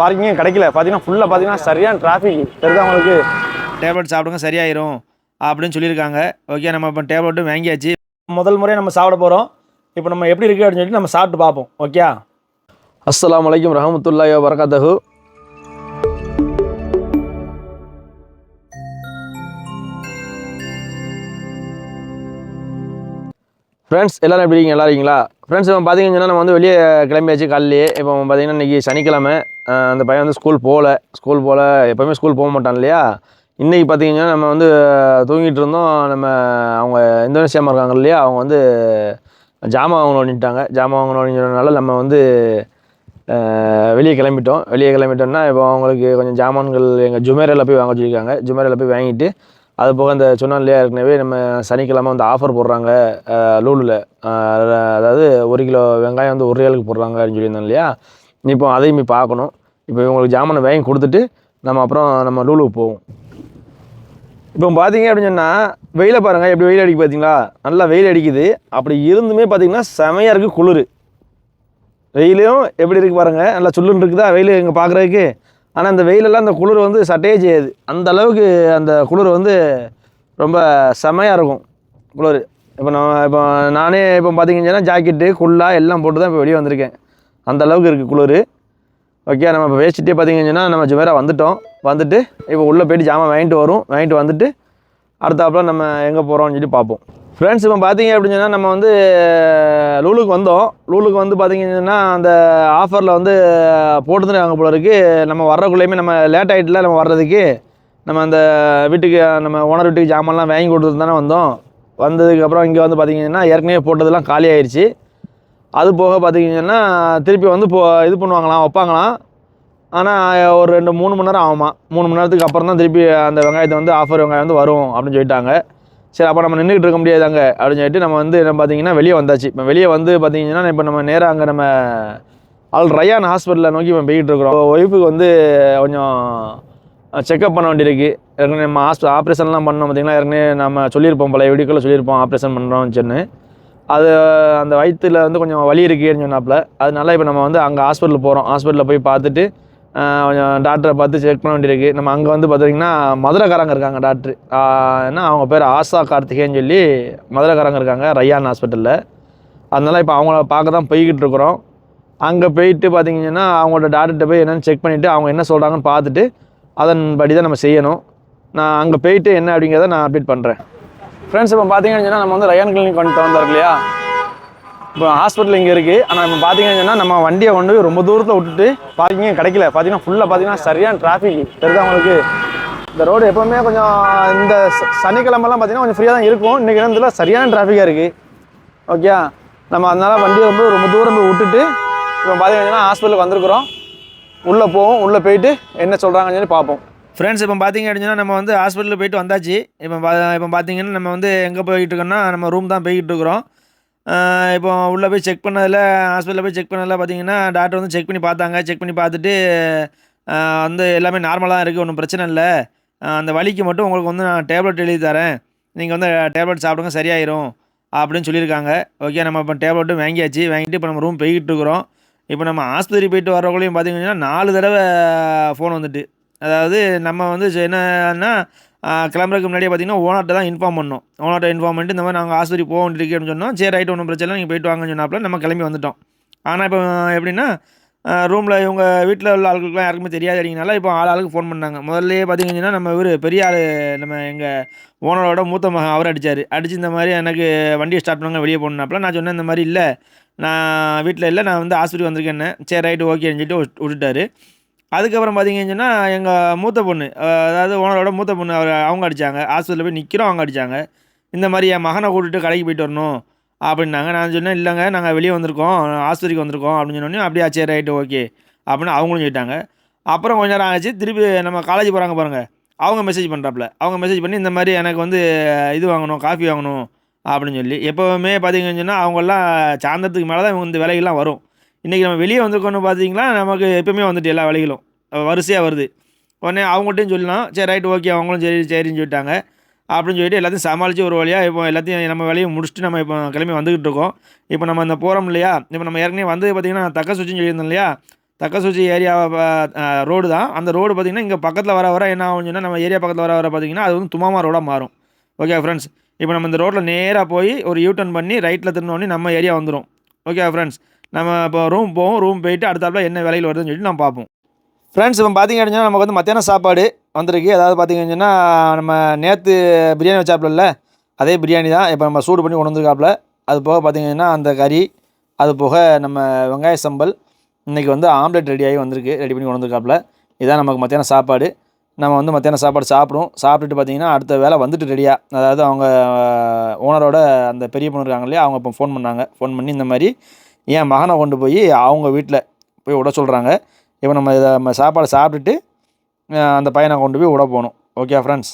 பார்க்கிங்கே கிடைக்கல. பார்த்தீங்கன்னா ஃபுல்லாக பார்த்தீங்கன்னா சரியான டிராஃபிக் தெரியுதா உங்களுக்கு டேப்லெட் சாப்பிடுங்க சரியாயிரும். அப்படின்னு சொல்லியிருக்காங்க. ஓகே நம்ம இப்போ டேப்லெட்டும் வாங்கியாச்சு. முதல் முறை நம்ம சாப்பிட போகிறோம் இப்போ நம்ம எப்படி இருக்குது அப்படின்னு சொல்லிட்டு நம்ம சாப்பிட்டு பார்ப்போம். ஓகே அஸ்ஸலாமு அலைக்கும் ரஹமத்துல்லாஹி வரகாத்தஹு ஃப்ரெண்ட்ஸ் எல்லோரும் எப்படி இருக்கீங்க? நல்லா இருக்கீங்களா? ஃப்ரெண்ட்ஸ் இப்போ பார்த்தீங்கன்னா நம்ம வந்து வெளியே கிளம்பியாச்சு காலையிலேயே. இப்போ பார்த்தீங்கன்னா இன்றைக்கி சனிக்கிழமை. அந்த பையன் வந்து ஸ்கூல் போகல. ஸ்கூல் போகல எப்போவுமே ஸ்கூல் போக மாட்டான் இல்லையா? இன்றைக்கி பார்த்தீங்கன்னா நம்ம வந்து தூங்கிட்டு இருந்தோம். நம்ம அவங்க இந்தோனேஷியாமா இருக்காங்க இல்லையா? அவங்க வந்து ஜாமான் வாங்கணும் அப்படின்ட்டாங்க. ஜாமான் வாங்கணும் அப்படிங்கிறதுனால நம்ம வந்து வெளியே கிளம்பிட்டோம். வெளியே கிளம்பிட்டோம்னா இப்போ அவங்களுக்கு கொஞ்சம் ஜாமான்கள் எங்கள் ஜுமேரில் போய் வாங்க சொல்லியிருக்காங்க. ஜுமேரில் போய் வாங்கிட்டு அது போக அந்த சொன்னோம் இல்லையா ஏற்கனவே நம்ம சனிக்கிழமை வந்து ஆஃபர் போடுறாங்க லூலில். அதாவது ஒரு கிலோ வெங்காயம் வந்து ஒரு ரியலுக்கு போடுறாங்க அப்படின்னு சொல்லியிருந்தோம் இல்லையா? இப்போ அதையும் போய் பார்க்கணும். இப்போ இவங்களுக்கு ஜாமானை வாங்கி கொடுத்துட்டு நம்ம அப்புறம் நம்ம லூலுக்கு போவோம். இப்போ பார்த்தீங்க அப்படின்னு சொன்னால் வெயிலை பாருங்கள் எப்படி வெயில் அடிக்கு பார்த்தீங்களா? நல்லா வெயில் அடிக்குது. அப்படி இருந்துமே பார்த்தீங்கன்னா செமையாக இருக்குது குளிர். வெயிலையும் எப்படி இருக்குது பாருங்கள் நல்லா சுள்ளுன்னு இருக்குதா? வெயில் இங்கே பார்க்குறதுக்கு ஆனால் அந்த வெயிலெல்லாம் அந்த குளிர் வந்து சட்டையே செய்யாது. அந்த அளவுக்கு அந்த குளிர் வந்து ரொம்ப செமையாக இருக்கும் குளிர். இப்போ நான் இப்போ நானே இப்போ பார்த்தீங்கன்னா ஜாக்கெட்டு குல்லா எல்லாம் போட்டு தான் இப்போ வெளியே வந்திருக்கேன். அந்த அளவுக்கு இருக்குது குளிர். ஓகே நம்ம இப்போ வேஸ்ட்டுட்டே பார்த்தீங்கன்னா நம்ம ஜுமேரா வந்துட்டோம். வந்துட்டு இப்போ உள்ளே போயிட்டு ஜாமான் வாங்கிட்டு வரும். வாங்கிட்டு வந்துட்டு அடுத்தாப்புல நம்ம எங்கே போகிறோம்னு சொல்லி பார்ப்போம் ஃப்ரெண்ட்ஸ் இப்போ பார்த்தீங்க அப்படின்னு சொன்னால் நம்ம வந்து லூலுக்கு வந்தோம். லூலுக்கு வந்து பார்த்தீங்கன்னா அந்த ஆஃபரில் வந்து போட்டுருந்துருக்காங்க போல இருக்கு. நம்ம வர்றக்குள்ளேயுமே நம்ம லேட் ஆகிட்டுல நம்ம வர்றதுக்கு நம்ம அந்த வீட்டுக்கு நம்ம ஓனர் வீட்டுக்கு ஜாமான்லாம் வாங்கி கொடுத்துட்டு தானே வந்தோம். வந்ததுக்கப்புறம் இங்கே வந்து பார்த்தீங்கன்னா ஏற்கனவே போட்டதெல்லாம் காலி ஆயிடுச்சு அது போக பார்த்தீங்கன்னா திருப்பி வந்து போ இது பண்ணுவாங்களாம் வைப்பாங்களாம். ஆனால் ஒரு ரெண்டு மூணு மணி நேரம் ஆகுமா மூணு மணி நேரத்துக்கு அப்புறம் தான் திருப்பி அந்த வெங்காயத்தை வந்து ஆஃபர் வெங்காயம் வந்து வரும் அப்படின்னு சொல்லிட்டாங்க. சரி அப்போ நம்ம நின்றுக்கிட்டு இருக்க முடியாதாங்க அப்படின்னு சொல்லிட்டு நம்ம வந்து என்ன பார்த்தீங்கன்னா வெளியே வந்தாச்சு. இப்போ வெளியே வந்து பார்த்தீங்கன்னா இப்போ நம்ம நேராக அங்கே நம்ம ஆல் ரயான் ஹாஸ்பிட்டலில் நோக்கி இப்போ போய்கிட்டு இருக்கிறோம். ஒய்ஃபுக்கு வந்து கொஞ்சம் செக்அப் பண்ண வேண்டியிருக்கு. ஏற்கனவே நம்ம ஹாஸ்பிட்டல் ஆப்ரேஷன்லாம் பண்ணோம் பார்த்திங்கன்னா ஏற்கனவே நம்ம சொல்லியிருப்போம் பழைய வீடியோக்குள்ள சொல்லியிருப்போம் ஆப்ரேஷன் பண்ணுறோம் சொன்னு அது அந்த வயிற்றில் வந்து கொஞ்சம் வலி இருக்குன்னு சொன்னாப்புல. அதனால இப்போ நம்ம வந்து அங்கே ஹாஸ்பிட்டல் போகிறோம் ஹாஸ்பிட்டலில் போய் பார்த்துட்டு டாக்டரை பார்த்து செக் பண்ண வேண்டியிருக்கு. நம்ம அங்கே வந்து பார்த்தீங்கன்னா மதுரைக்காரங்க இருக்காங்க டாக்டர். ஏன்னா அவங்க பேர் ஆசா கார்த்திகேயன்னு சொல்லி மதுரைக்காரங்க இருக்காங்க ரையான் ஹாஸ்பிட்டலில் அதனால் இப்போ அவங்கள பார்க்க தான் போய்கிட்டு இருக்கிறோம். அங்கே போயிட்டு பார்த்தீங்கன்னா அவங்களோட டாக்டர்கிட்ட போய் என்னென்னு செக் பண்ணிவிட்டு அவங்க என்ன சொல்கிறாங்கன்னு பார்த்துட்டு அதன்படி தான் நம்ம செய்யணும். நான் அங்கே போயிட்டு என்ன அப்படிங்கிறத நான் அப்டேட் பண்ணுறேன் ஃப்ரெண்ட்ஸ் இப்போ பார்த்தீங்கன்னு நம்ம வந்து ரயான் கிளினிக் வந்துட்டு வந்தோம் இல்லையா? இப்போ ஹாஸ்பிட்டல் இங்கே இருக்குது ஆனால் இப்போ பார்த்தீங்கன்னா நம்ம வண்டியை கொண்டு ரொம்ப தூரத்தில் விட்டுட்டு பார்க்கிங்கே கிடைக்கல. பார்த்தீங்கன்னா ஃபுல்லாக பார்த்தீங்கன்னா சரியான டிராஃபிக் தெரியுதா உங்களுக்கு? இந்த ரோடு எப்போவுமே கொஞ்சம் இந்த ச- சனிக்கிழமெல்லாம் பார்த்தீங்கன்னா கொஞ்சம் ஃப்ரீயாக தான் இருக்கும். இன்றைக்கி இடத்துல சரியான டிராஃபிக்காக இருக்குது ஓகே நம்ம அதனால் வண்டியை வந்து ரொம்ப தூரம் போய் விட்டுட்டு இப்போ பார்த்தீங்கன்னா ஹாஸ்பிட்டலுக்கு வந்திருக்கிறோம். உள்ளே போவோம். உள்ளே போயிட்டு என்ன சொல்கிறாங்கன்னு சொல்லி பார்ப்போம். ஃப்ரெண்ட்ஸ் இப்போ பார்த்திங்க அப்படின்னா நம்ம வந்து ஹாஸ்பிட்டலில் போயிட்டு வந்தாச்சு. இப்போ இப்போ பார்த்தீங்கன்னா நம்ம வந்து எங்கே போய்கிட்டு இருக்கோம்னா நம்ம ரூம் தான் போய்கிட்டு இருக்கிறோம். இப்போ உள்ளே போய் செக் பண்ணதில் ஹாஸ்பிட்டலில் போய் செக் பண்ணதில் பார்த்தீங்கன்னா டாக்டர் வந்து செக் பண்ணி பார்த்தாங்க. செக் பண்ணி பார்த்துட்டு வந்து எல்லாமே நார்மலாக இருக்குது ஒன்றும் பிரச்சனை இல்லை. அந்த வலிக்கு மட்டும் உங்களுக்கு வந்து நான் டேப்லெட் எழுதி தரேன். நீங்கள் வந்து டேப்லெட் சாப்பிடுங்க சரியாயிரும் அப்படின்னு சொல்லியிருக்காங்க. ஓகே நம்ம இப்போ டேப்லெட்டும் வாங்கியாச்சு. வாங்கிட்டு இப்போ நம்ம ரூம் போய்கிட்டு இருக்கிறோம். இப்போ நம்ம ஆஸ்பத்திரி போயிட்டு வரக்குள்ளேயும் பார்த்தீங்கன்னா நாலு தடவை ஃபோன் வந்துட்டு. அதாவது நம்ம வந்து என்னன்னா கிளம்புறதுக்கு முன்னாடியே பார்த்தீங்கன்னா ஓனர்கிட்ட தான் இன்ஃபார்ம் பண்ணோம். ஓனர்கிட்ட இன்ஃபார்ம் பண்ணிட்டு இந்த மாதிரி நாங்கள் ஆஸ்பத்திரி போக வேண்டியிருக்கு சொன்னோம். சரி ரைட் ஒன்றும் பிரச்சனை இல்லை நீங்கள் போயிட்டு வாங்கன்னு சொன்னாப்புல நம்ம கிளம்பி வந்துட்டோம். ஆனால் இப்போ எப்படின்னா ரூமில் இவங்க வீட்டில் உள்ள ஆளுக்குலாம் யாருக்குமே தெரியாது அப்படிங்கனால இப்போ ஆள் ஆளுக்கு ஃபோன் பண்ணாங்க. முதல்லயே பார்த்தீங்கன்னா நம்ம இவர் பெரிய ஆள் நம்ம எங்கள் ஓனரோட மூத்த மகன் அவர் அடித்தார் அடித்து இந்த மாதிரி எனக்கு வண்டியை ஸ்டார்ட் பண்ணுங்க வெளியே போகணுனாப்புல நான் சொன்னேன் இந்த மாதிரி இல்லை நான் வீட்டில் இல்லை நான் வந்து ஆஸ்பத்திரி வந்திருக்கேன்னு. சரி ரைட்டு ஓகேன்னு சொல்லிட்டு விட்டுட்டாரு. அதுக்கப்புறம் பார்த்தீங்கன்னு சொன்னால் எங்கள் மூத்த பொண்ணு அதாவது ஓனரோட மூத்த பொண்ணு அவர் அவங்க அடித்தாங்க ஹாஸ்பிட்டலில் போய் நிற்கிறோம் அவங்க அடித்தாங்க இந்த மாதிரி என் மகனை கூட்டிட்டு கடைக்கு போயிட்டு வரணும் அப்படின்னாங்க. நான் சொன்னேன் இல்லைங்க நாங்கள் வெளியே வந்திருக்கோம் ஆஸ்பத்திரிக்கு வந்திருக்கோம் அப்படின்னு சொன்னோன்னே அப்படியே சரி ரைட்டு ஓகே அப்படின்னு அவங்களும் சொல்லிட்டாங்க. அப்புறம் கொஞ்ச நேரம் ஆச்சு திருப்பி நம்ம காலேஜ் போகிறாங்க பாருங்கள் அவங்க மெசேஜ் பண்ணுறாப்புல அவங்க மெசேஜ் பண்ணி இந்த மாதிரி எனக்கு வந்து இது வாங்கணும் காஃபி வாங்கணும் அப்படின்னு சொல்லி. எப்போவுமே பார்த்தீங்கன்னு சொன்னால் அவங்கெல்லாம் சாயந்தரத்துக்கு மேலே தான் இவங்க இந்த விலையெல்லாம் வரும். இன்றைக்கி நம்ம வெளியே வந்திருக்கோன்னு பார்த்தீங்களா நமக்கு எப்பவுமே வந்துட்டு எல்லா வேலைகளும் வரிசையாக வருது. உடனே அவங்கள்ட்டையும் சொல்லலாம் சரி ரைட் ஓகே அவங்களும் சரி சரின்னு சொல்லிட்டாங்க. அப்படின்னு சொல்லிட்டு எல்லாத்தையும் சமாளித்து ஒரு வழியாக இப்போ எல்லாத்தையும் நம்ம வேலையை முடிச்சுட்டு நம்ம இப்போ கிளம்பி வந்துக்கிட்டு இருக்கோம். இப்போ நம்ம இந்த போகிறோம் இல்லையா? இப்போ நம்ம ஏற்கனவே வந்து பார்த்திங்கன்னா தக்க சுச்சின்னு சொல்லியிருந்தோம் இல்லையா? தக்கசூச்சி ஏரியா ரோடு தான். அந்த ரோடு பார்த்திங்கன்னா இங்கே பக்கத்தில் வர வர என்ன ஆகும்னு சொன்னால் நம்ம ஏரியா பக்கத்தில் வர வர பார்த்திங்கன்னா அது வந்து துமாமா ரோடாக மாறும். ஓகே ஃப்ரெண்ட்ஸ் இப்போ நம்ம இந்த ரோட்டில் நேராக போய் ஒரு யூ டர்ன் பண்ணி ரைட்டில் திரும்பினோடனே நம்ம ஏரியா வந்துடும் ஓகே ஃப்ரெண்ட்ஸ் நம்ம இப்போ ரூம் போவோம் ரூம் போயிட்டு அடுத்தாப்புல என்ன விலையில் வருதுன்னு சொல்லிட்டு நம்ம பார்ப்போம். ஃப்ரெண்ட்ஸ் இப்போ பார்த்தீங்க அப்படின்னா நமக்கு வந்து மத்தியானம் சாப்பாடு வந்திருக்கு. அதாவது பார்த்தீங்கன்னா நம்ம நேற்று பிரியாணி வச்சாப்புல அதே பிரியாணி தான் இப்போ நம்ம சூடு பண்ணி கொண்டு வந்துருக்காப்புல. அது போக பார்த்தீங்கன்னா அந்த கறி அது போக நம்ம வெங்காய சம்பல் இன்றைக்கி வந்து ஆம்லெட் ரெடி ஆகி வந்திருக்கு ரெடி பண்ணி கொண்டு வந்துருக்காப்புல. இதான் நமக்கு மத்தியானம் சாப்பாடு. நம்ம வந்து மத்தியானம் சாப்பாடு சாப்பிடுவோம். சாப்பிட்டுட்டு பார்த்தீங்கன்னா அடுத்த வேலை வந்துட்டு ரெடியாக அதாவது அவங்க ஓனரோட அந்த பெரிய பொண்ணு இருக்காங்க இல்லையா அவங்க இப்போ ஃபோன் பண்ணாங்க. ஃபோன் பண்ணி இந்த மாதிரி என் மகனை கொண்டு போய் அவங்க வீட்டில் போய் விட சொல்கிறாங்க. இப்போ நம்ம இதை நம்ம சாப்பாடு சாப்பிட்டுட்டு அந்த பையனை கொண்டு போய் விட போகணும். ஓகே ஃப்ரெண்ட்ஸ்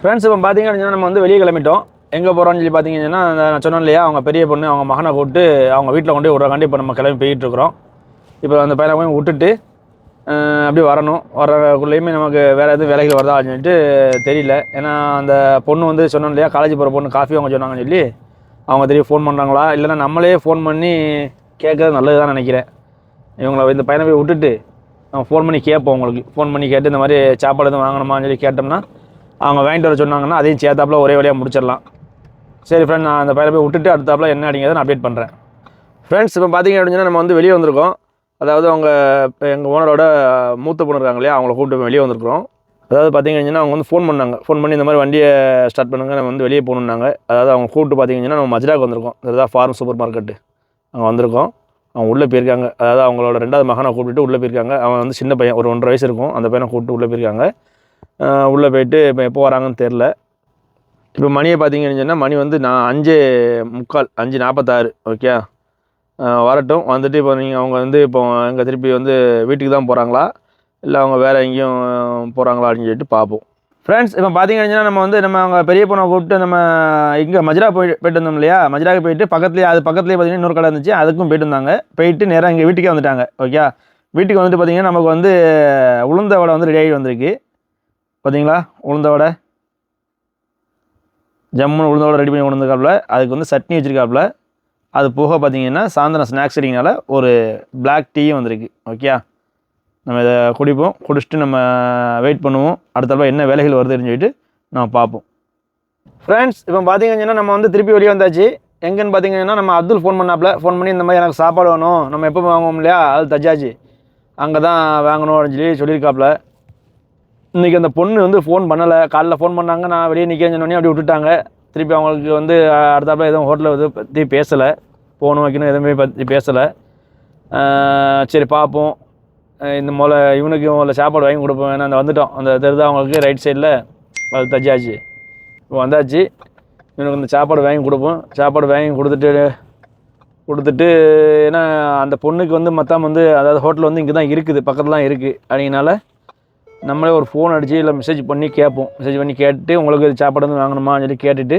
ஃப்ரெண்ட்ஸ் இப்போ பார்த்தீங்க அப்படின்னா நம்ம வந்து வெளியே கிளம்பிட்டோம். எங்கே போகிறோம்னு சொல்லி பார்த்தீங்கன்னா நான் சொன்னேன் இல்லையா அவங்க பெரிய பொண்ணு அவங்க மகனை கூப்பிட்டு அவங்க வீட்டில் கொண்டு போய் விடுறாங்க இப்போ நம்ம கிளம்பி போயிட்டு இருக்கிறோம். இப்போ அந்த பையனை போய் விட்டுட்டு அப்படி அப்படியே வரணும். வரக்குள்ளேயுமே நமக்கு வேறு எதுவும் வேலைகள் வருதா அப்படின்னு சொல்லிட்டு தெரியல. ஏன்னா அந்த பொண்ணு வந்து சொன்னோம் இல்லையா காலேஜ் போகிற பொண்ணு காஃபி அவங்க சொன்னாங்கன்னு சொல்லி. அவங்க திரும்பி ஃபோன் பண்ணுறாங்களா இல்லைன்னா நம்மளே ஃபோன் பண்ணி கேட்கறது நல்லது தான் நினைக்கிறேன். இவங்கள இந்த பையனை போய் விட்டுட்டு நம்ம ஃபோன் பண்ணி கேட்போம் உங்களுக்கு. ஃபோன் பண்ணி கேட்டு இந்த மாதிரி சாப்பாடு எதுவும் வாங்கணுமான்னு சொல்லி கேட்டோம்னா அவங்க வாங்கிட்டு வர சொன்னாங்கன்னா அதையும் சேர்த்தாப்புல ஒரே வழியாக முடிச்சிடலாம். சரி ஃப்ரெண்ட் நான் அந்த பையனை போய் விட்டுட்டு அடுத்தாப்புல என்ன அப்படிங்கிறத நான் அப்டேட் பண்ணுறேன் ஃப்ரெண்ட்ஸ் இப்போ பார்த்தீங்க அப்படின்னா நம்ம வந்து வெளியே வந்திருக்கோம். அதாவது அவங்க இப்போ எங்கள் ஓனரோட மூத்த பொண்ணு இருக்காங்க இல்லையா? அவங்கள கூப்பிட்டு வெளியே வந்திருக்கிறோம். அதாவது பார்த்திங்கன்னா அவங்க வந்து ஃபோன் பண்ணாங்க. ஃபோன் பண்ணி இந்த மாதிரி வண்டியை ஸ்டார்ட் பண்ணுங்க நம்ம வந்து வெளியே போகணுன்னாங்க அதாவது அவங்க கூப்பிட்டு பார்த்திங்கன்னா நம்ம மஜ்ராக்கு வந்திருக்கோம். இதுதான் ஃபார்ம் சூப்பர் மார்க்கெட்டு அங்கே வந்திருக்கோம். அவங்க உள்ளே போயிருக்காங்க. அதாவது அவங்களோட ரெண்டாவது மகனை கூப்பிட்டு உள்ளே போயிருக்காங்க. அவன் வந்து சின்ன பையன் ஒரு ஒன்றரை வயசு இருக்கும். அந்த பையனை கூப்பிட்டு உள்ளே போயிருக்காங்க. உள்ளே போயிட்டு இப்போ எப்போ வராங்கன்னு தெரில இப்போ மணியை பார்த்தீங்கன்னு சொன்னால் மணி வந்து நான் அஞ்சு முக்கால் அஞ்சு நாற்பத்தாறு ஓகே வரட்டும். வந்துட்டு இப்போ நீங்கள் அவங்க வந்து இப்போ எங்கே திருப்பி வந்து வீட்டுக்கு தான் போகிறாங்களா இல்லை அவங்க வேறு எங்கேயும் போகிறாங்களா அப்படின்னு சொல்லிட்டு பார்ப்போம். ஃப்ரெண்ட்ஸ் இப்போ பார்த்தீங்கன்னா நம்ம வந்து நம்ம அவங்க பெரிய பொண்ணை கூப்பிட்டு நம்ம இங்கே மஜ்ரா போய் போயிட்டு வந்தோம் இல்லையா? மஜ்ராக்கு போயிட்டு பக்கத்துலேயே அது பக்கத்துலேயே பார்த்தீங்கன்னா இன்னொரு கடை இருந்துச்சு. அதுக்கும் போயிட்டு இருந்தாங்க போயிட்டு நேராக இங்கே வீட்டுக்கே வந்துட்டாங்க. ஓகே வீட்டுக்கு வந்துட்டு பார்த்தீங்கன்னா நமக்கு வந்து உளுந்த வடை வந்து ரெடி ஆகி வந்திருக்கு. பார்த்தீங்களா உளுந்த வடை. ஜம்முன்னு உளுந்த வடை ரெடி பண்ணி கொண்டு வந்திருக்காப்புல. அதுக்கு வந்து சட்னி வச்சுருக்காப்புல. அது போக பார்த்தீங்கன்னா சாயந்தரம் ஸ்நாக்ஸ் அடிங்கனால ஒரு பிளாக் டீயும் வந்திருக்கு. ஓகே நம்ம இதை குடிப்போம் குடிச்சிட்டு நம்ம வெயிட் பண்ணுவோம். அடுத்தப்ப என்ன வேலைகள் வருதுன்னு சொல்லிட்டு நம்ம பார்ப்போம். ஃப்ரெண்ட்ஸ் இப்போ பார்த்தீங்கன்னா நம்ம வந்து திருப்பி வெளியே வந்தாச்சு. எங்கேன்னு பார்த்தீங்கன்னா நம்ம அப்துல் ஃபோன் பண்ணாப்புல. ஃபோன் பண்ணி இந்த மாதிரி எனக்கு சாப்பாடு வேணும். நம்ம எப்போ வாங்குவோம் இல்லையா? அது தஜாஜி அங்கே தான் வாங்கணும் அப்படின்னு சொல்லி சொல்லியிருக்காப்புல. இன்றைக்கி அந்த பொண்ணு வந்து ஃபோன் பண்ணலை. காலைல ஃபோன் பண்ணாங்க. நான் வெளியே நிற்கிறேன்னு சொன்னோடனே அப்படி விட்டுட்டாங்க. திருப்பி அவங்களுக்கு வந்து அடுத்தாப்புல எதுவும் ஹோட்டலில் இது பற்றி பேசலை. போகணும் வைக்கணும் எதுவுமே பற்றி பேசலை. சரி பார்ப்போம். இந்த முதல்ல இவனுக்கு முதல்ல சாப்பாடு வாங்கி கொடுப்போம். ஏன்னா அந்த வந்துட்டோம். அந்த தெருது அவங்களுக்கு ரைட் சைடில் அது தஜாச்சு இப்போ வந்தாச்சு. இவனுக்கு இந்த சாப்பாடு வாங்கி கொடுப்போம். சாப்பாடு வாங்கி கொடுத்துட்டு கொடுத்துட்டு ஏன்னா அந்த பொண்ணுக்கு வந்து மொத்தம் வந்து அதாவது ஹோட்டல் வந்து இங்கே தான் இருக்குது. பக்கத்தில் தான் இருக்குது அப்படிங்கனால நம்மளே ஒரு ஃபோன் அடித்து இல்லை மெசேஜ் பண்ணி கேட்போம். மெசேஜ் பண்ணி கேட்டுட்டு உங்களுக்கு இது சாப்பாடு வந்து வாங்கணுமான்னு சொல்லி கேட்டுட்டு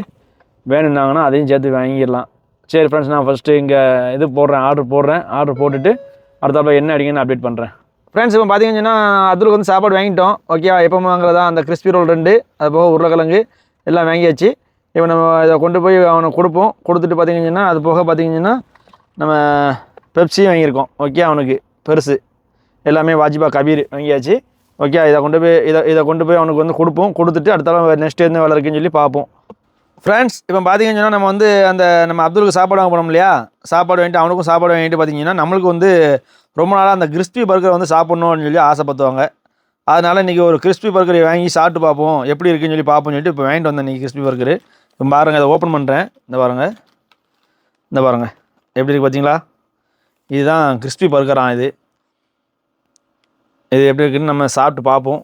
வேணும்னாங்கன்னா அதையும் சேர்த்து வாங்கிடலாம். சரி ஃப்ரெண்ட்ஸ் நான் ஃபஸ்ட்டு இங்கே இது போடுறேன் ஆர்டர் போடுறேன். ஆர்டர் போட்டுட்டு அடுத்தாப்புல என்ன அடிங்கன்னு அப்டேட் பண்ணுறேன் ஃப்ரெண்ட்ஸ் இப்போ பார்த்தீங்கன்னா அதுக்கு வந்து சாப்பாடு வாங்கிட்டோம். ஓகே எப்போ வாங்குறதா? அந்த கிறிஸ்பி ரோல் ரெண்டு அது போக உருளைக்கிழங்கு எல்லாம் வாங்கியாச்சு. இப்போ நம்ம இதை கொண்டு போய் அவனுக்கு கொடுப்போம். கொடுத்துட்டு பார்த்தீங்கன்னா அது போக பார்த்தீங்கன்னா நம்ம பெப்சியும் வாங்கியிருக்கோம். ஓகே அவனுக்கு பெருசு. எல்லாமே வாஜிபா கபீர் வாங்கியாச்சு. ஓகே இதை கொண்டு போய் இதை இதை கொண்டு போய் அவனுக்கு வந்து கொடுப்போம். கொடுத்துட்டு அடுத்தால நெக்ஸ்ட் என்ன வேலை இருக்குன்னு சொல்லி பார்ப்போம். ஃப்ரெண்ட்ஸ் இப்போ பார்த்தீங்கன்னா நம்ம வந்து அந்த நம்ம அப்துலுக்கு சாப்பாடு வாங்க போனோம் இல்லையா? சாப்பாடு வாங்கிட்டு அவனுக்கும் சாப்பாடு வாங்கிட்டு பார்த்தீங்கன்னா நம்மளுக்கு வந்து ரொம்ப நாளாக அந்த கிறிஸ்பி பர்கர் வந்து சாப்பிட்ணுன்னு சொல்லி ஆசைப்படுவாங்க அதனால் இன்றைக்கி ஒரு கிறிஸ்பி பர்கரை வாங்கி சாப்பிட்டு பார்ப்போம் எப்படி இருக்குன்னு சொல்லி பார்ப்போம்னு சொல்லிட்டு இப்போ வாங்கிட்டு வந்தேன் இன்றைக்கி கிறிஸ்பி பர்கரு இப்போ பாருங்கள் அதை ஓப்பன் பண்ணுறேன் இந்த பாருங்கள் இந்த பாருங்கள் எப்படி இருக்குது பார்த்தீங்களா இதுதான் கிறிஸ்பி பர்கரான் இது. இது எப்படி இருக்குன்னு நம்ம சாப்பிட்டு பார்ப்போம்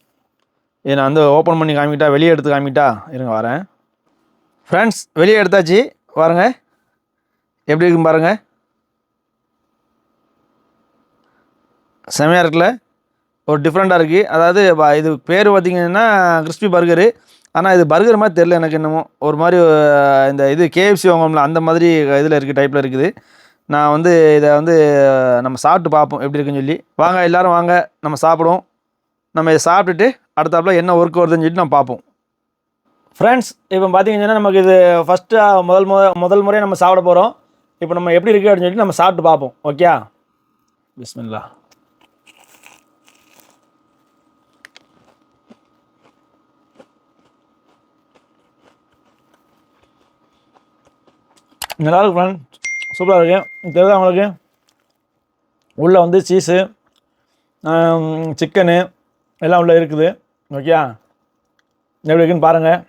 இதை நான் வந்து ஓப்பன் பண்ணி காமிக்கிட்டா? வெளியே எடுத்து காமிக்கிட்டா? இருங்க வரேன். ஃப்ரெண்ட்ஸ் வெளியே எடுத்தாச்சு. பாருங்க எப்படி இருக்குன்னு பாருங்க. செமையாக இருக்குல்ல? ஒரு டிஃப்ரெண்ட்டாக இருக்குது அதாவது இது பேர் பார்த்திங்கன்னா கிறிஸ்பி பர்கரு ஆனால் இது பர்கர் மாதிரி தெரில எனக்கு என்னமோ. ஒரு மாதிரி இந்த இது கேஎஃப்சி வாங்குவோம்ல அந்த மாதிரி இதில் இருக்குது டைப்பில் இருக்குது. நான் வந்து இதை வந்து நம்ம சாப்பிட்டு பார்ப்போம் எப்படி இருக்குன்னு சொல்லி. வாங்க எல்லாரும் வாங்க. நம்ம சாப்பிடுவோம். நம்ம இதை சாப்பிட்டுட்டு அடுத்தாப்புல என்ன ஒர்க் வருதுன்னு சொல்லிட்டு நம்ம பார்ப்போம். ஃப்ரெண்ட்ஸ் இப்போ பார்த்தீங்கன்னா நமக்கு இது ஃபஸ்ட்டு முதல் முத முதல் முறையாக நம்ம சாப்பிட போகிறோம் இப்போ நம்ம எப்படி இருக்குது அப்படின்னு சொல்லிட்டு நம்ம சாப்பிட்டு பார்ப்போம். ஓகே பிஸ்மில்லா. நல்லா இருக்கு ஃப்ரெண்ட் சூப்பராக இருக்கு. தெரியுது அவங்களுக்கு உள்ளே வந்து சீஸு சிக்கனு எல்லாம் உள்ளே இருக்குது. ஓகே எப்படி இருக்குன்னு பாருங்கள்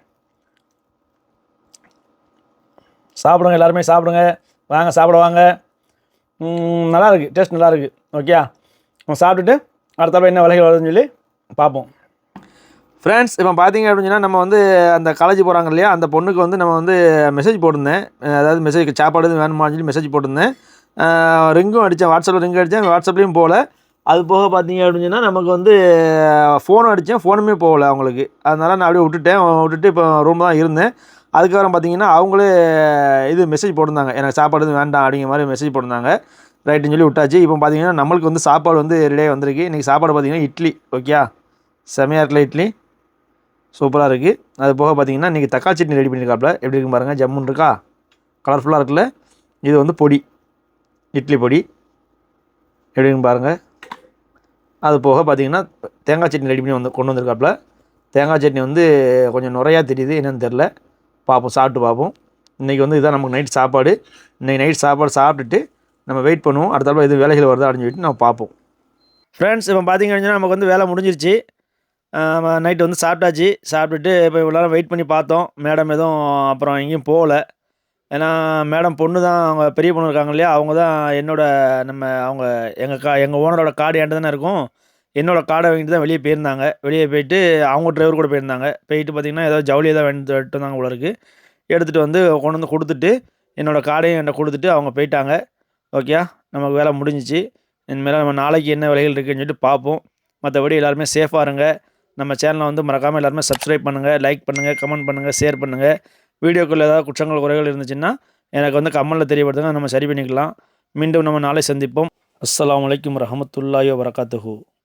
சாப்பிடுங்க எல்லாருமே சாப்பிடுங்க. வாங்க சாப்பிட வாங்க. நல்லாயிருக்கு டேஸ்ட் நல்லா இருக்கு ஓகே சாப்பிட்டுட்டு அடுத்தப்ப என்ன விலைகள் வருதுன்னு சொல்லி பார்ப்போம். ஃப்ரெண்ட்ஸ் இப்போ பார்த்தீங்க அப்படின்னு நம்ம வந்து அந்த காலேஜ் போகிறாங்க இல்லையா? அந்த பொண்ணுக்கு வந்து நம்ம வந்து மெசேஜ் போட்டிருந்தேன். அதாவது மெசேஜ் சாப்பாடு எதுவும் வேணுமான்னு சொல்லி மெசேஜ் போட்டிருந்தேன். ரிங்கும் அடித்தேன் வாட்ஸ்அப்பில் ரிங் அடித்தேன் வாட்ஸ்அப்லேயும் போகல. அது போக பார்த்தீங்க அப்படின்னு சொன்னால் நமக்கு வந்து ஃபோனும் அடித்தேன் ஃபோனுமே போகலை அவங்களுக்கு. அதனால் நான் அப்படியே விட்டுட்டேன் விட்டுட்டு இப்போ ரூம் தான் இருந்தேன். அதுக்கப்புறம் பார்த்தீங்கன்னா அவங்களே இது மெசேஜ் போட்டிருந்தாங்க. எனக்கு சாப்பாடு எதுவும் வேண்டாம் அப்படிங்கிற மாதிரி மெசேஜ் போட்டிருந்தாங்க. ரைட்டுன்னு சொல்லி விட்டாச்சு. இப்போ பார்த்தீங்கன்னா நம்மளுக்கு வந்து சாப்பாடு வந்து ரெடியாக வந்திருக்கு. இன்றைக்கி சாப்பாடு பார்த்தீங்கன்னா இட்லி. ஓகே செமையாக இருக்கல இட்லி? சூப்பராக இருக்குது அது போக பார்த்தீங்கன்னா இன்றைக்கி தக்காளி சட்னி ரெடி பண்ணியிருக்காப்புல எப்படி இருக்கு பாருங்கள் ஜம்முன் இருக்கா? கலர்ஃபுல்லாக இருக்குல்ல? இது வந்து பொடி. இட்லி பொடி. எப்படி பாருங்கள் அது போக பார்த்தீங்கன்னா தேங்காய் சட்னி ரெடி பண்ணி வந்து கொண்டு வந்திருக்காப்புல தேங்காய் சட்னி வந்து கொஞ்சம் நிறையா தெரியுது. என்னென்னு தெரில பார்ப்போம் சாப்பிட்டு பார்ப்போம். இன்றைக்கி வந்து இதான் நமக்கு நைட் சாப்பாடு. இன்றைக்கி நைட் சாப்பாடு சாப்பிட்டுட்டு நம்ம வெயிட் பண்ணுவோம். அடுத்தாப்புல எதுவும் வேலைகள் வருதா அப்படின்னு சொல்லிட்டு நம்ம பார்ப்போம். ஃப்ரெண்ட்ஸ் இப்போ பார்த்தீங்க அப்படின்னா நமக்கு வந்து வேலை முடிஞ்சிருச்சு. நைட்டு வந்து சாப்பிட்டாச்சு. சாப்பிட்டுட்டு இப்போ இவ்வளோ நேரம் வெயிட் பண்ணி பார்த்தோம். மேடம் எதுவும் அப்புறம் எங்கேயும் போகல. ஏன்னா மேடம் பொண்ணு தான் அவங்க பெரிய பொண்ணு இருக்காங்க இல்லையா? அவங்க தான் என்னோட நம்ம அவங்க எங்கள் கா எங்கள் ஓனரோட கார்டு என்கிட்ட தானே இருக்கும். என்னோட கார்டை வாங்கிட்டு தான் வெளியே போயிருந்தாங்க. வெளியே போயிட்டு அவங்க டிரைவர் கூட போயிருந்தாங்க. போயிட்டு பார்த்தீங்கன்னா ஏதோ ஜவுளி தான் வாங்கிட்டு எடுத்து வந்தாங்க போல எடுத்துகிட்டு வந்து கொண்டு வந்து கொடுத்துட்டு என்னோட கார்டையும் என்கிட்ட கொடுத்துட்டு அவங்க போயிட்டாங்க. ஓகே நமக்கு வேலை முடிஞ்சிச்சு. இனிமேல் நம்ம நாளைக்கு என்ன வேலைகள் இருக்குதுன்னு சொல்லிட்டு பார்ப்போம். மற்றபடி எல்லாருமே சேஃபாக இருங்க. நம்ம சேனலை வந்து மறக்காமல் எல்லாருமே சப்ஸ்கிரைப் பண்ணுங்கள் லைக் பண்ணுங்கள் கமெண்ட் பண்ணுங்கள் ஷேர் பண்ணுங்கள் வீடியோக்குள்ளே ஏதாவது குற்றங்கள் குறைகள் இருந்துச்சுன்னா எனக்கு வந்து கமெண்ட்டில் தெரியப்படுத்துங்க. நம்ம சரி பண்ணிக்கலாம். மீண்டும் நம்ம நாளை சந்திப்போம். அஸ்லாம் வலைக்கம் ரஹமத்துல்லாயோ வரகாத்துஹூ